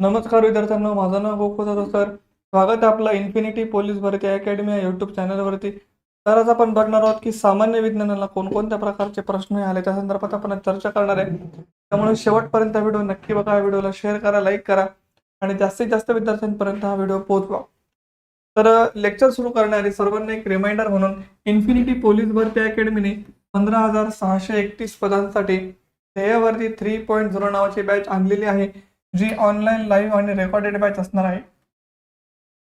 नमस्कार विद्यार्थ्यांनो माझं नाव गोकुळ जाधव सर. स्वागत आहे आपलं इन्फिनिटी पोलीस भरती अकॅडमी या युट्यूब चॅनलवरती तर आज आपण बघणार आहोत की सामान्य विज्ञानाला कोणकोणत्या प्रकारचे प्रश्न आले त्या संदर्भात आपण चर्चा करणार आहे. त्यामुळे शेवटपर्यंत हा व्हिडिओ नक्की बघा व्हिडिओला शेअर करा लाईक करा आणि जास्तीत जास्त विद्यार्थ्यांपर्यंत हा व्हिडिओ पोहोचवा. तर लेक्चर सुरू करणारी सर्वांना एक रिमाइंडर म्हणून इन्फिनिटी पोलीस भरती अकॅडमीने पंधरा हजार सहाशे एकतीस पदांसाठी ध्येयावरती थ्री पॉईंट झिरो नावाची बॅच आणलेली आहे. जी ऑनलाईन लाईव्ह आणि रेकॉर्डेड बॅच असणार आहे.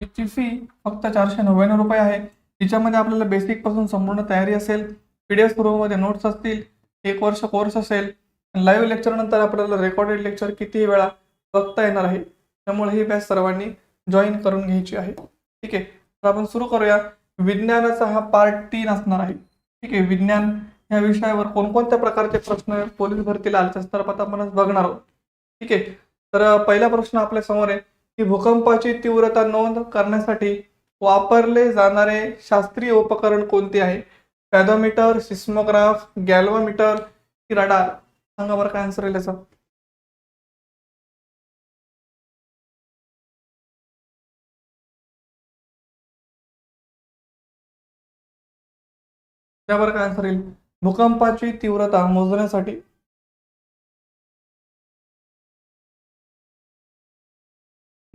तिची फी फक्त चारशे नव्याण्णव रुपये आहे. तिच्यामध्ये आपल्याला बेसिकपासून संपूर्ण तयारी असेल. पी डी एफ स्वरूपामध्ये नोट्स असतील. एक वर्ष कोर्स असेल. लाईव्ह लेक्चर नंतर आपल्याला रेकॉर्डेड लेक्चर कितीही वेळा बघता येणार आहे. त्यामुळे ही बॅच सर्वांनी जॉईन करून घ्यायची आहे. ठीक आहे. तर आपण सुरू करूया. विज्ञानाचा हा पार्ट तीन असणार आहे. ठीक आहे. विज्ञान या विषयावर कोणकोणत्या प्रकारचे प्रश्न पोलीस भरतीला आले त्या आपण बघणार आहोत. ठीक आहे. तर पहिला प्रश्न आपल्यासमोर आहे की भूकंपाची तीव्रता नोंद करण्यासाठी वापरले जाणारे शास्त्रीय उपकरण कोणते आहे? पॅदोमीटर सिस्मोग्राफ गॅल्वामीटर की रडार? सांगा बरं काय आन्सर येईल याचा. त्यावर काय आन्सर येईल. भूकंपाची तीव्रता मोजण्यासाठी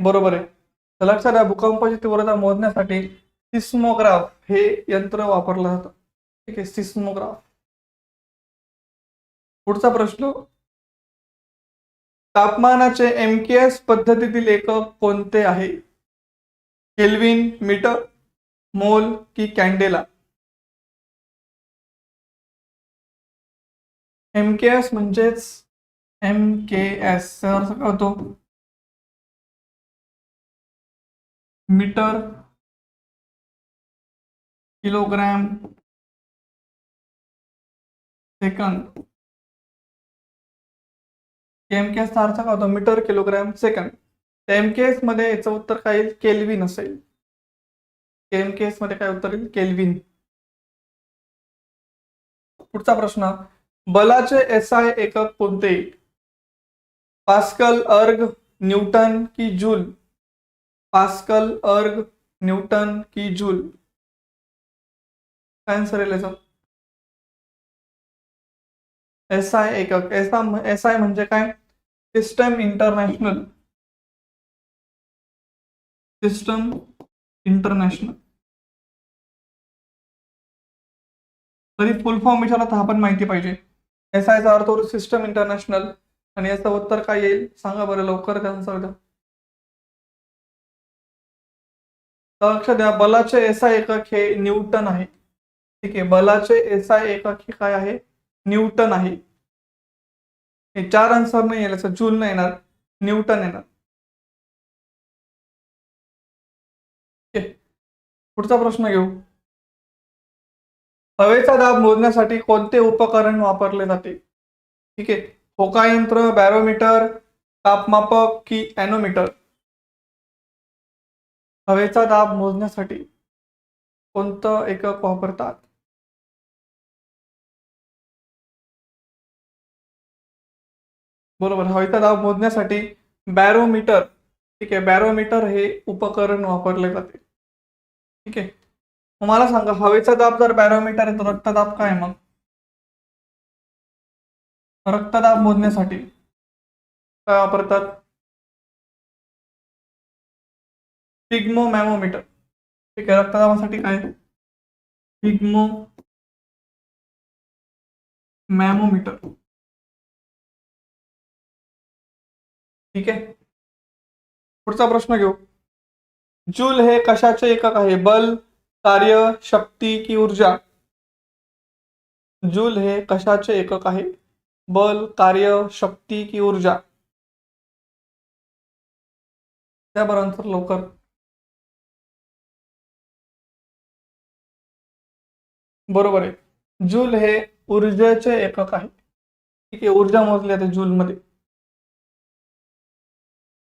बरोबर आहे. तर लक्षात द्या भूकंपाची तीव्रता मोजण्यासाठी सिस्मोग्राफ हे यंत्र वापरलं जातं. ठीक आहे सिस्मोग्राफ. पुढचा प्रश्न. तापमानाचे एम के एस पद्धतीतील एकक कोणते आहे? केल्विन मीटर मोल की कॅन्डेला? एम के एस म्हणजेच एम के एस होतो metre kilogram second. M K एसचा अर्थ काय होतो? Metre kilogram second. M K एसमध्ये याचं उत्तर काय येईल? केल्विन असेल. एम के एसमध्ये काय उत्तर येईल? केल्विन. पुढचा प्रश्न. बलाचे एस आय एकक कोणते? पास्कल अर्ग न्यूटन की जूल? पास्कल अर्ग न्यूटन की जूल. काय आन्सर येईल याचा एस आय एकक एस एस आय म्हणजे काय? सिस्टम इंटरनॅशनल सिस्टम इंटरनॅशनल तरी फुल फॉर्म विचारला तर आपण माहिती पाहिजे. एस आयचा अर्थ सिस्टम इंटरनॅशनल आणि याचं उत्तर काय येईल? सांगा बरं लवकर त्यानुसार द्या. लक्षात द्या बलाचे एस एकक हे न्यूटन आहे. ठीक आहे बलाचे एस एकक हे काय आहे? न्यूटन आहे. हे चार आन्सर नाही येईल असं जूल नाही येणार. न्यूटन येणार. ठीक पुढचा प्रश्न घेऊ. हवेचा दाब मोजण्यासाठी कोणते उपकरण वापरले जाते? ठीक आहे. होका यंत्र बॅरोमीटर तापमापक की ॲनोमीटर हवेचा दाब मोजण्यासाठी कोणतं एकक वापरतात? बरोबर हवेचा दाब मोजण्यासाठी बॅरोमीटर ठीक आहे बॅरोमीटर हे उपकरण वापरले जाते. ठीक आहे मला सांगा हवेचा दाब जर बॅरोमीटर आहे तर रक्तदाब काय मग? रक्तदाब मोजण्यासाठी काय वापरतात? पिग्मो मॅमोमीटर ठीक आहे रक्तदाबासाठी काय? पिग्मो मॅमोमीटर ठीक आहे? पुढचा प्रश्न घेऊ. जूल हे कशाचे एकक आहे? बल कार्य शक्ती की ऊर्जा? जूल हे कशाचे एकक आहे? बल कार्य शक्ती की ऊर्जा? त्याबरोबर लवकर. बरोबर आहे. जूल हे ऊर्जेचे एकक आहे. ठीक आहे ऊर्जा मोजली जाते जूलमध्ये.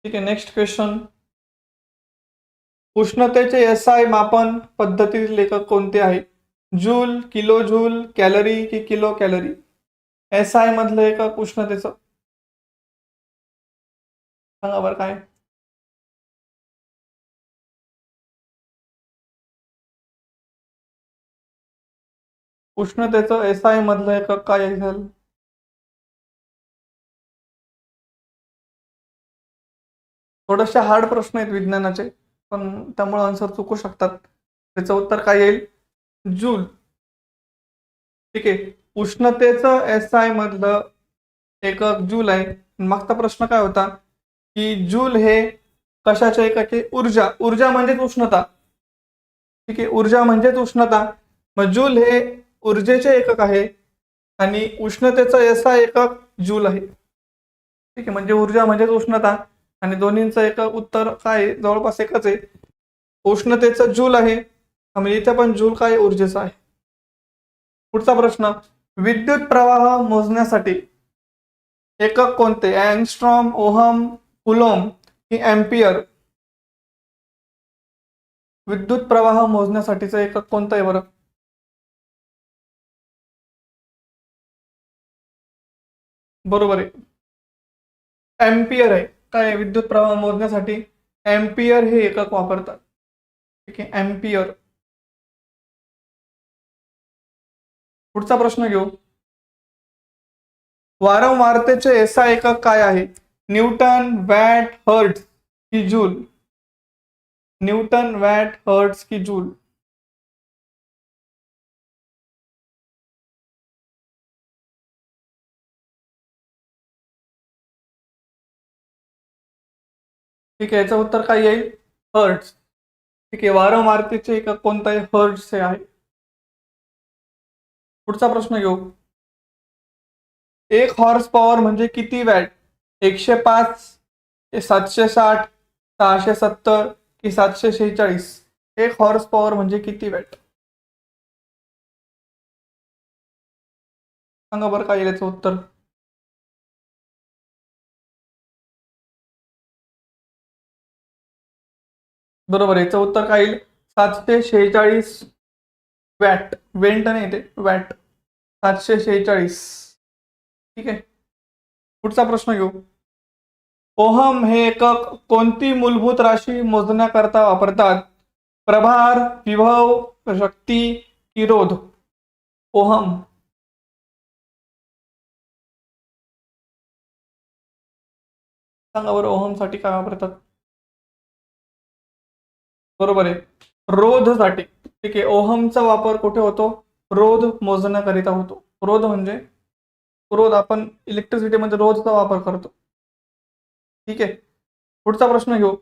ठीक आहे नेक्स्ट क्वेश्चन उष्णतेचे एस आय मापन पद्धतीतील एकक कोणते आहे? जूल किलो जूल कॅलरी की किलो कॅलरी? एस आय मधलं एकक उष्णतेचं. सांगा बरं काय? उष्णतेचं एस आय मधलं एक काय असेल थोडेसे हार्ड प्रश्न आहेत विज्ञानाचे पण त्यामुळे आन्सर चुकू शकतात. त्याचं उत्तर काय येईल? जूल ठीक आहे. उष्णतेचं एस आय मधलं एकक जूल आहे. मागचा प्रश्न काय होता? की जूल हे कशाचे एकक आहे ऊर्जा. ऊर्जा म्हणजेच उष्णता. ठीक आहे. ऊर्जा म्हणजेच उष्णता. मग जूल हे ऊर्जेचे एकक आहे आणि उष्णतेचा एस एकक जूल आहे. ठीक आहे म्हणजे ऊर्जा म्हणजेच उष्णता आणि दोन्हींचं एक उत्तर काय आहे? जवळपास एकच आहे. उष्णतेचं जूल आहे. म्हणजे इथे पण जूल काय आहे? ऊर्जेचा आहे? पुढचा प्रश्न विद्युत प्रवाह मोजण्यासाठी एकक कोणते? अँगस्ट्रॉम ओहम कुलोम की एम्पियर विद्युत प्रवाह मोजण्यासाठीचं एकक कोणतं आहे बरं? बरोबर आहे. एम्पियर आहे. काय विद्युत प्रवाह मोजण्यासाठी एम्पियर हे एकक वापरतात. ठीक आहे? एम्पियर पुढचा प्रश्न घेऊ. वारंवारतेचे एसआय एकक काय आहे? न्यूटन वॅट हर्ट्स की जूल. न्यूटन वॅट हर्ट्स की जूल. ठीक आहे याचं उत्तर काय येईल? हर्ट्स ठीक आहे वारंवारतेचे कोणताही हर्ट्स हे आहे. पुढचा प्रश्न घेऊ. एक हॉर्स पॉवर म्हणजे किती वॅट? एकशे पाच सातशे साठ सहाशे सत्तर की सातशे शेहेचाळीस? एक हॉर्स पॉवर म्हणजे किती वॅट? सांगा बरं काय याचं उत्तर. बरोबर याचं उत्तर काय येईल? सातशे शेहेचाळीस वॅट. वेंट नाही ते वॅट. सातशे शेहेचाळीस. ठीक आहे. पुढचा प्रश्न घेऊ. ओहम हे एकक कोणती मूलभूत राशी मोजण्याकरता वापरतात? प्रभार विभव शक्ती किरोध. ओहम. सांगा बरं ओहमसाठी काय वापरतात? बरोबर आहे. रोधसाठी ठीक आहे ओहमचा वापर कुठे होतो? रोध मोजण्याकरिता होतो. रोध म्हणजे रोध आपण इलेक्ट्रिसिटीमध्ये रोधचा वापर करतो. ठीक आहे. पुढचा प्रश्न घेऊ.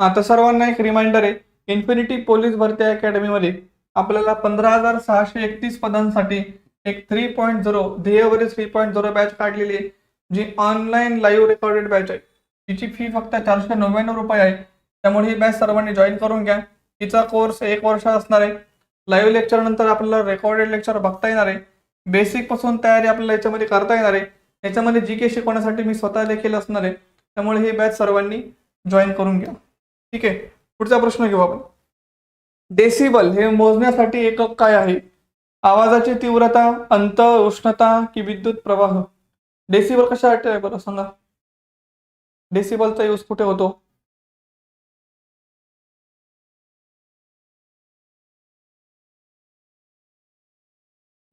आता सर्वांना एक रिमाइंडर आहे. इन्फिनिटी पोलीस भरती अकॅडमीमध्ये आपल्याला पंधरा हजार सहाशे एकतीस पदांसाठी एक थ्री पॉईंट झिरो ध्येयवरील थ्री पॉईंट झिरो बॅच काढलेली आहे जी ऑनलाईन लाईव्ह रेकॉर्डेड बॅच आहे. तिची फी फक्त चारशे नव्याण्णव रुपये आहे. त्यामुळे ही बॅच सर्वांनी जॉईन करून घ्या. तिचा कोर्स एक वर्ष असणार आहे. लाईव्ह लेक्चर नंतर आपल्याला रेकॉर्डेड लेक्चर बघता येणार आहे. बेसिकपासून तयारी आपल्याला याच्यामध्ये करता येणार आहे. याच्यामध्ये जी के शिकवण्यासाठी मी स्वतः देखील असणार आहे. त्यामुळे ही बॅच सर्वांनी जॉईन करून घ्या. ठीक आहे. पुढचा प्रश्न घेऊ आपण. डेसिबल हे मोजण्यासाठी एकक काय आहे? आवाजाची तीव्रता अंत उष्णता की विद्युत प्रवाह? डेसिबल कशासाठी आहे बरं? सांगा. डेसिबलचा यूज कुठे होतो?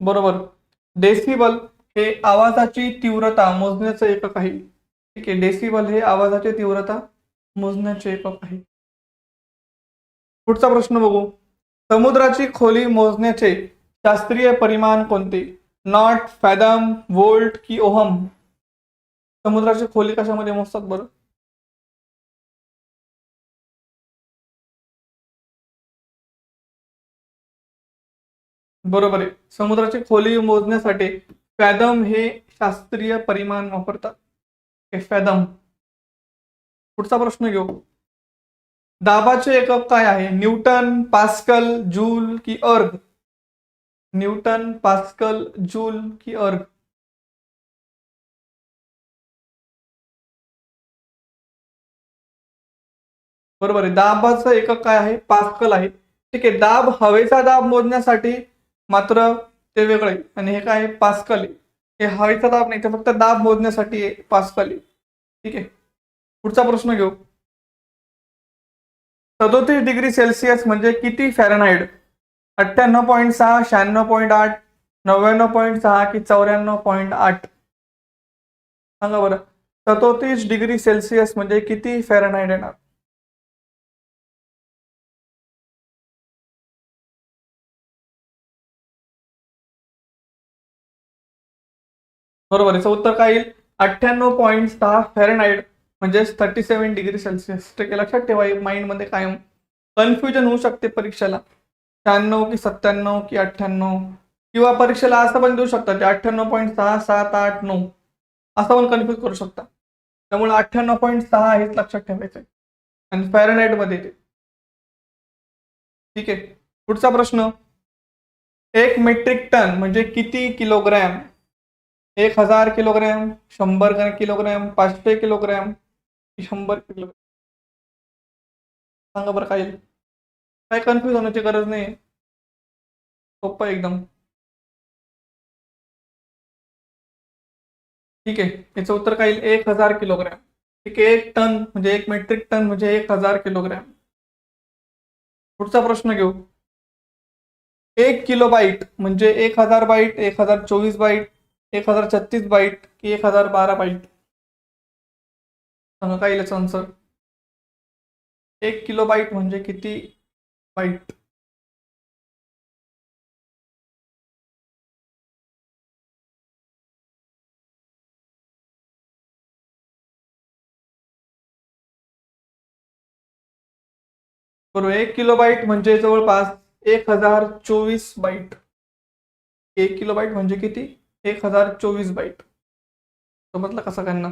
बरोबर. डेसिबल हे आवाजाची तीव्रता मोजण्याचं एकक आहे. ठीक आहे डेसिबल हे आवाजाची तीव्रता मोजण्याचे एकक आहे. पुढचा प्रश्न बघू. समुद्राची खोली मोजण्याचे शास्त्रीय परिमाण कोणते? नॉट फॅदम वोल्ट की ओहम? समुद्राची खोली कशामध्ये मोजतात बरं? बरोबर आहे. समुद्राची खोली मोजण्यासाठी फॅदम हे शास्त्रीय परिमाण वापरतात. हे फॅदम. पुढचा प्रश्न घेऊ. दाबाचे एकक काय आहे? न्यूटन पास्कल जूल की अर्ग? न्यूटन पास्कल जूल की अर्ग. बरोबर आहे. दाबाचं एकक काय आहे? पास्कल आहे. ठीक आहे. दाब हवेचा दाब मोजण्यासाठी मात्र ते वेगळं आहे. आणि हे काय आहे? पास्कल आहे. हे हवेचा दाब नाही ते फक्त दाब मोजण्यासाठी आहे पास्कल आहे. ठीक आहे. पुढचा प्रश्न घेऊ. सदोतीस डिग्री सेल्सिअस म्हणजे किती फॅरनहाइट? अठ्ठ्याण्णव पॉईंट सहा शहाण्णव पॉईंट आठ नव्याण्णव पॉईंट सहा की चौऱ्याण्णव पॉईंट आठ? सांगा बरं. सदोतीस डिग्री सेल्सिअस म्हणजे किती फॅरनहाइट येणार? बरोबर याचं उत्तर काय येईल? अठ्ठ्याण्णव पॉईंट सहा फॅरनहाइट म्हणजेच थर्टी सेव्हन डिग्री सेल्सिअस ठीक आहे लक्षात ठेवा माइंडमध्ये कायम कन्फ्युजन होऊ शकते परीक्षेला. शहाण्णव की सत्त्याण्णव की अठ्ठ्याण्णव किंवा परीक्षेला असं पण देऊ शकतात ते अठ्ठ्याण्णव पॉईंट सहा सात आठ नऊ. असं पण कन्फ्युज करू शकता. त्यामुळे अठ्ठ्याण्णव पॉईंट सहा हेच लक्षात ठेवायचं आहे. आणि फॅरनहाइटमध्ये ठीक आहे. पुढचा प्रश्न. एक मेट्रिक टन म्हणजे किती किलोग्रॅम एक हज़ार किलोग्रॅम शंभर किलोग्रॅम पाचशे किलोग्रॅम की शंभर किलोग्रॅम। सांगा बरं काय कन्फ्युज होण्याची गरज नाही. सोपं एकदम. ठीक आहे. याचं उत्तर येईल? एक हज़ार किलोग्रॅम. ठीक आहे, एक टन एक मेट्रिक टन एक हज़ार किलोग्रॅम. प्रश्न घेऊ. एक किलो म्हणजे एक हज़ार बाईट एक हज़ार चोवीस बाईट एक हजार छत्तीस बाईट की एक हजार बारा बाईट सांगा काय याचं आन्सर एक किलो बाईट म्हणजे किती बाईट बरोबर एक किलो बाईट म्हणजे जवळपास एक हजार चोवीस बाईट एक किलो बाईट म्हणजे किती? एक हजार चोवीस बाईट. समजलं कसं त्यांना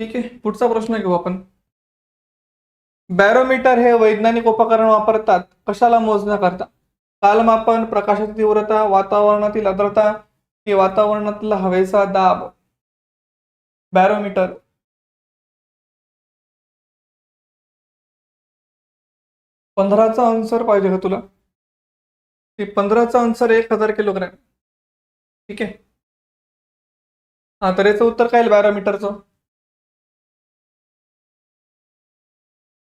ठीक आहे पुढचा प्रश्न घेऊ आपण. बॅरोमीटर हे वैज्ञानिक उपकरण वापरतात. कशाला मोजण्याकरता कालमापन प्रकाशाची तीव्रता वातावरणातील आर्द्रता की वातावरणातला हवेचा दाब? बॅरोमीटर पंधराचा आन्सर पाहिजे का तुला? पंधराचा आन्सर एक हजार किलोग्रॅम. ठीक आहे. हा तर याचं उत्तर काय बॅरोमीटरचं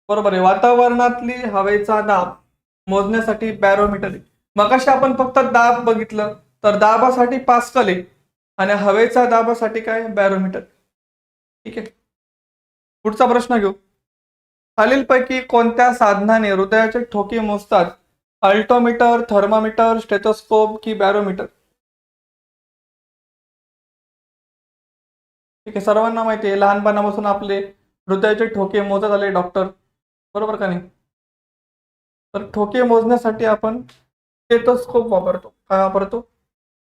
बरोबर आहे. वातावरणातली हवेचा दाब मोजण्यासाठी बॅरोमीटर आहे. मगाशी आपण फक्त दाब बघितलं तर दाबासाठी पास्कल आहे. आणि हवेचा दाबासाठी काय? बॅरोमीटर ठीक आहे. पुढचा प्रश्न घेऊ. खालीलपैकी कोणत्या साधनाने हृदयाचे ठोके मोजतात? अल्टोमीटर थर्मामीटर स्टेथोस्कोप की बॅरोमीटर ठीक आहे. सर्वांना माहिती आहे लहानपणापासून आपले हृदयाचे ठोके मोजत आले डॉक्टर. बरोबर का नाही? तर ठोके मोजण्यासाठी आपण स्टेथोस्कोप वापरतो. काय वापरतो?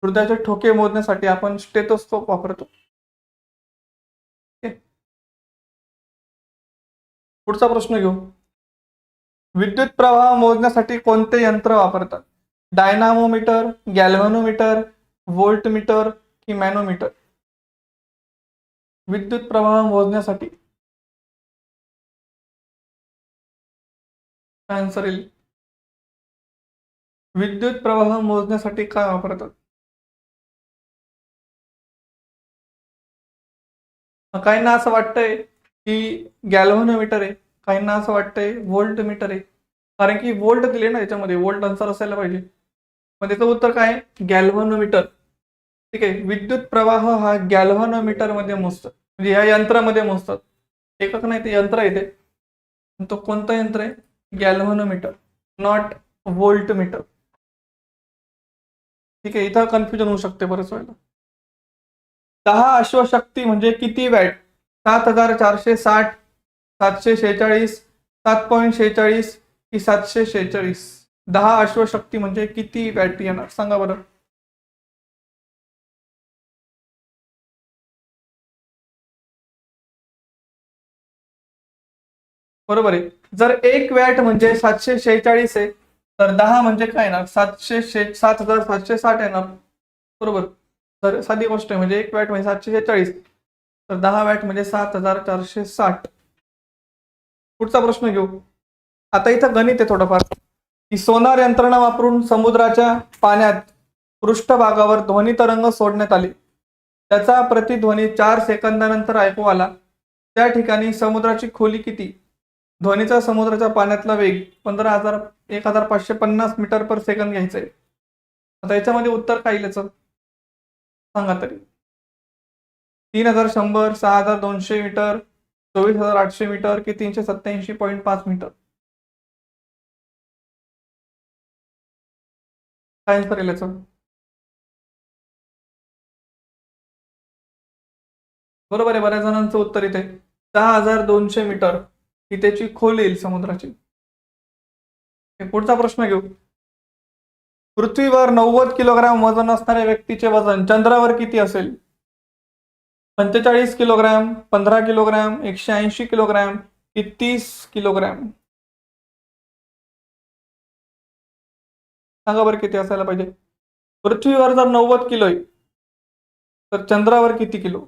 हृदयाचे ठोके मोजण्यासाठी आपण स्टेथोस्कोप वापरतो. ठीक पुढचा प्रश्न घेऊ. विद्युत प्रवाह मोजण्यासाठी कोणते यंत्र वापरतात? डायनामोमीटर गॅल्व्हॅनोमीटर व्होल्टमीटर की मॅनोमीटर? विद्युत प्रवाह मोजण्यासाठी. काय आन्सर येईल. विद्युत प्रवाह मोजण्यासाठी काय वापरतात? काहींना असं वाटतंय की गॅल्व्हनोमीटर आहे काहींना असं वाटतंय व्होल्ट मीटर आहे. कारण की वोल्ट दिले ना याच्यामध्ये वोल्ट आन्सर असायला पाहिजे. मग त्याचं उत्तर काय? गॅल्व्हनोमीटर ठीक आहे विद्युत प्रवाह हा गॅल्व्हनोमीटरमध्ये मोजतात. म्हणजे या यंत्रामध्ये मोजतात. एकक नाही ते यंत्र आहे ते. तो कोणतं यंत्र आहे? गॅल्व्हनोमीटर नॉट व्होल्ट मीटर ठीक आहे इथं कन्फ्युजन होऊ शकते बरेच वेळेला. दहा अश्वशक्ती म्हणजे किती वॅट? सात हजार चारशे साठ सातशे शेहेचाळीस सात पॉईंट शेहेचाळीस की सातशे शेहेचाळीस. दहा अश्वशक्ती म्हणजे किती वॅट येणार? सांगा बरं. बरोबर आहे. जर एक वॅट म्हणजे सातशे शेहेचाळीस आहे तर दहा म्हणजे काय येणार? सातशे शे सात हजार सातशे साठ येणार. बरोबर. तर साधी गोष्ट आहे म्हणजे एक वॅट म्हणजे सातशे शेहेचाळीस तर दहा वॅट म्हणजे सात हजार चारशे साठ. पुढचा प्रश्न घेऊ. आता इथं गणित आहे थोडंफार. की सोनार यंत्रणा वापरून समुद्राच्या पाण्यात पृष्ठभागावर ध्वनी तरंग सोडण्यात आले. त्याचा प्रतिध्वनी चार सेकंदानंतर ऐकू आला. त्या ठिकाणी समुद्राची खोली किती? ध्वनीचा समुद्राच्या पाण्यातला वेग पंधरा हजार एक हजार पाचशे पन्नास मीटर पर सेकंद घ्यायचंय. आता याच्यामध्ये उत्तर काय येईल याचं सांगा तरी. तीन हजार शंभर सहा हजार दोनशे मीटर चोवीस हजार आठशे मीटर की तीनशे सत्याऐंशी पॉईंट पाच मीटर? काय आन्सर येईल याचं? बरोबर आहे बऱ्याच जणांचं उत्तर इथे. दहा हजार दोनशे मीटर. ही त्याची खोल येईल समुद्राची? हे पुढचा प्रश्न घेऊ. पृथ्वीवर नव्वद किलोग्रॅम वजन असणाऱ्या व्यक्तीचे वजन चंद्रावर किती असेल? पंचेचाळीस किलोग्रॅम पंधरा किलोग्रॅम एकशे ऐंशी किलोग्रॅम की तीस किलोग्रॅम. सांगा बरं किती असायला पाहिजे? पृथ्वीवर जर नव्वद किलो आहे तर चंद्रावर किती किलो?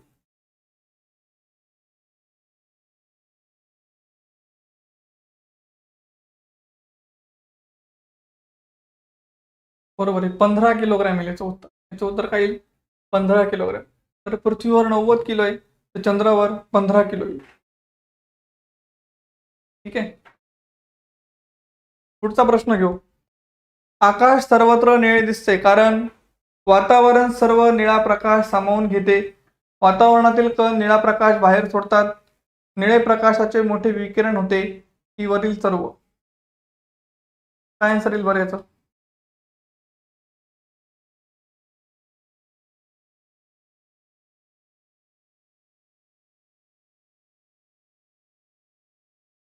बरोबर आहे. पंधरा किलोग्रॅम येईल याचं उत्तर याचं उत्तर काय येईल? पंधरा किलोग्रॅम. तर पृथ्वीवर नव्वद किलो आहे. तर चंद्रावर पंधरा किलो येईल. ठीक आहे? पुढचा प्रश्न घेऊ. आकाश सर्वत्र निळे दिसते. कारण वातावरण सर्व निळा प्रकाश सामावून घेते. वातावरणातील कण निळा प्रकाश बाहेर सोडतात. निळे प्रकाशाचे मोठे विकिरण होते. ही वरील सर्व. काय आन्सर येईल बरं याचं?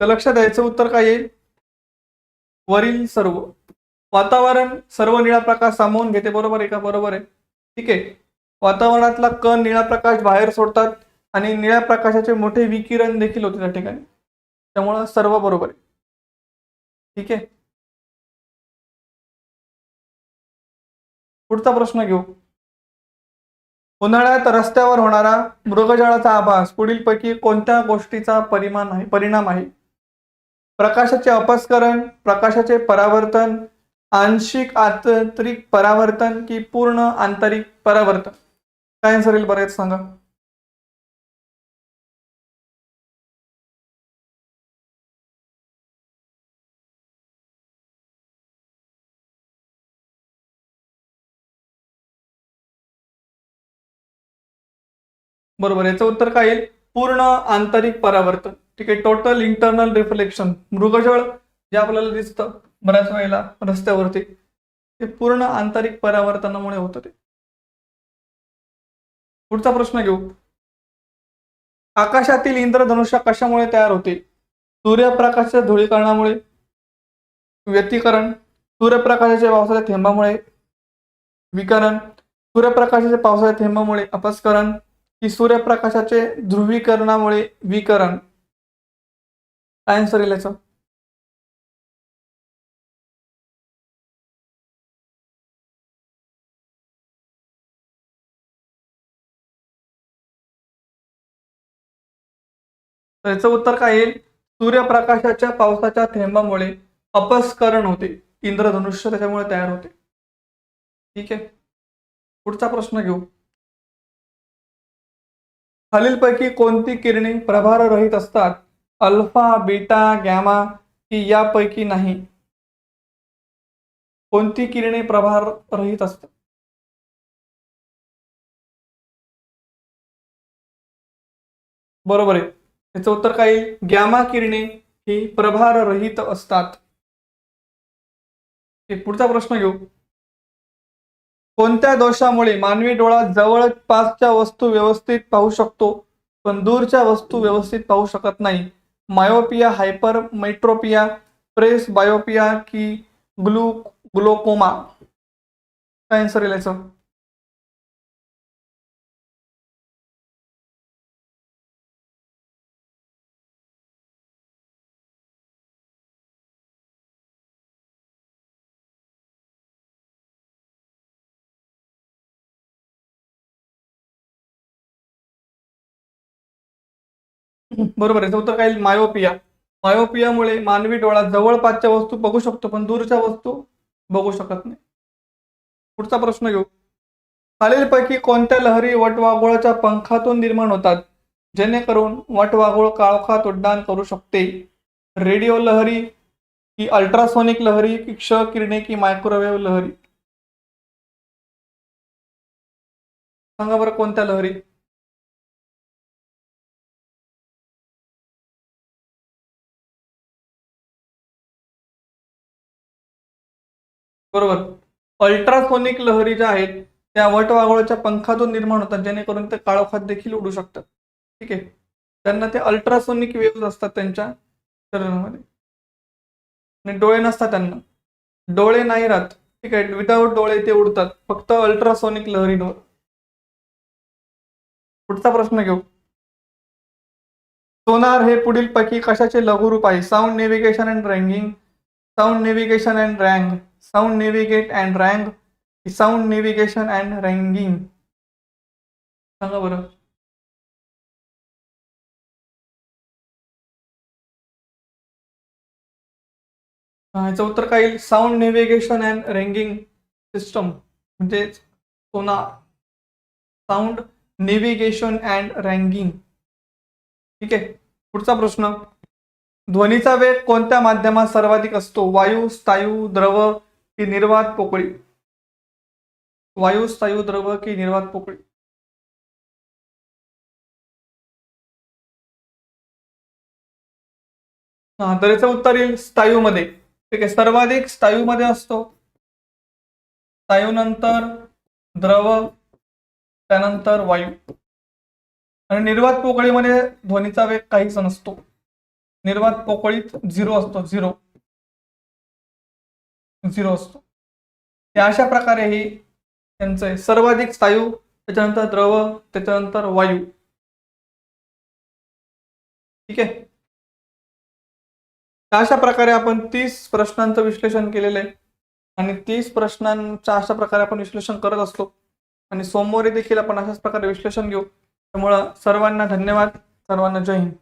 तर लक्षात द्यायचं उत्तर काय येईल? वरील सर्व वातावरण सर्व निळा प्रकाश सामावून घेते बरोबर आहे का? बरोबर आहे. ठीक आहे. वातावरणातला कण निळा प्रकाश बाहेर सोडतात आणि निळ्या प्रकाशाचे मोठे विकिरण देखील होते त्या ठिकाणी. त्यामुळं सर्व बरोबर आहे. ठीक आहे. पुढचा प्रश्न घेऊ. उन्हाळ्यात रस्त्यावर होणारा मृगजळाचा आभास पुढीलपैकी कोणत्या गोष्टीचा परिमाण आहे परिणाम आहे? प्रकाशाचे अपस्करण प्रकाशाचे परावर्तन आंशिक आंतरिक परावर्तन की पूर्ण आंतरिक परावर्तन. काय आन्सर येईल बरेच सांगा? बरोबर याचं उत्तर काय येईल? पूर्ण आंतरिक परावर्तन. ठीक आहे टोटल इंटरनल रिफ्लेक्शन मृगजळ जे आपल्याला दिसतं बऱ्याच वेळेला रस्त्यावरती ते पूर्ण आंतरिक परावर्तनामुळे होतं ते. पुढचा प्रश्न घेऊ. आकाशातील इंद्रधनुष्य कशामुळे तयार होते? सूर्यप्रकाशाच्या धुळीकरणामुळे व्यतीकरण सूर्यप्रकाशाच्या पावसाच्या थेंबामुळे विकरण सूर्यप्रकाशाच्या पावसाच्या थेंबामुळे अपस्करण की सूर्यप्रकाशाचे ध्रुवीकरणामुळे विकरण. काय आन्सर येईल याचं? याचं उत्तर काय येईल? सूर्यप्रकाशाच्या पावसाच्या थेंबामुळे अपस्करण होते. इंद्रधनुष्य त्याच्यामुळे तयार होते. ठीक आहे. पुढचा प्रश्न घेऊ. खालीलपैकी कोणती किरणे प्रभाररहित असतात? अल्फा बीटा गॅमा की यापैकी नाही. कोणती किरणे प्रभार रहित असतात? बरोबर आहे. याचं उत्तर काय येईल? गॅमा किरणे ही प्रभार रहित असतात. एक पुढचा प्रश्न घेऊ. कोणत्या दोषामुळे मानवी डोळा जवळपासच्या वस्तू व्यवस्थित पाहू शकतो पण दूरच्या वस्तू व्यवस्थित पाहू शकत नाही? Myopia hypermetropia presbyopia की ग्लू ग्लोकोमा? काय आन्सर येईल बरोबर आहे. उत्तर काय? मायोपिया. मायोपियामुळे मानवी डोळा जवळपासच्या वस्तू बघू शकतो पण दूरच्या वस्तू बघू शकत नाही. पुढचा प्रश्न घेऊ. खालीलपैकी कोणत्या लहरी वटवाघोळाच्या पंखातून निर्माण होतात? जेणेकरून वटवाघोळ काळोखात उड्डाण करू शकते. रेडिओ लहरी की अल्ट्रासोनिक लहरी की क्ष किरणे की मायक्रोवेव्ह लहरी? सांगा बरं कोणत्या लहरी? बरोबर. अल्ट्रासोनिक लहरी ज्या आहेत त्या वटवाघळाच्या पंखातून निर्माण होतात जेणेकरून ते काळोखात देखील उडू शकतात. ठीक आहे? त्यांना ते अल्ट्रासोनिक वेव्ह असतात त्यांच्या शरीरामध्ये. आणि डोळे नसतात त्यांना. डोळे नाही राहत. ठीक आहे? विदाऊट डोळे ते उडतात. फक्त अल्ट्रासोनिक लहरींवर पुढचा प्रश्न घेऊ. सोनार हे पुढील पैकी कशाचे लघुरूप आहे? Sound navigation and ranging sound navigation and rang sound navigate and rang. Sound navigation and ranging. सांगा बरं. हा, याचं उत्तर काय येईल? Sound navigation and ranging system. म्हणजे सोना. Sound navigation and ranging. ठीक आहे? पुढचा प्रश्न. ध्वनीचा वेग कोणत्या माध्यमात सर्वाधिक असतो? वायू स्थायू द्रव की निर्वात पोकळी. वायू स्थायू द्रव की निर्वात पोकळी. हा तर याचं उत्तर येईल स्थायूमध्ये ठीक आहे सर्वाधिक स्थायूमध्ये असतो. स्थायूनंतर द्रव त्यानंतर वायू. आणि निर्वात पोकळीमध्ये ध्वनीचा वेग काहीच नसतो. निर्वात पोकळीत झिरो असतो झिरो. झिरो असतो. अशा प्रकारे ही त्यांचं आहे. सर्वाधिक स्थायू त्याच्यानंतर द्रव त्याच्यानंतर वायू. ठीक आहे? अशा प्रकारे आपण तीस प्रश्नांचं विश्लेषण केलेलं आहे. आणि तीस प्रश्नांच्या अशा प्रकारे आपण विश्लेषण करत असतो. आणि सोमवारी देखील आपण अशाच प्रकारे विश्लेषण घेऊ. त्यामुळं सर्वांना धन्यवाद. सर्वांना जय हिंद.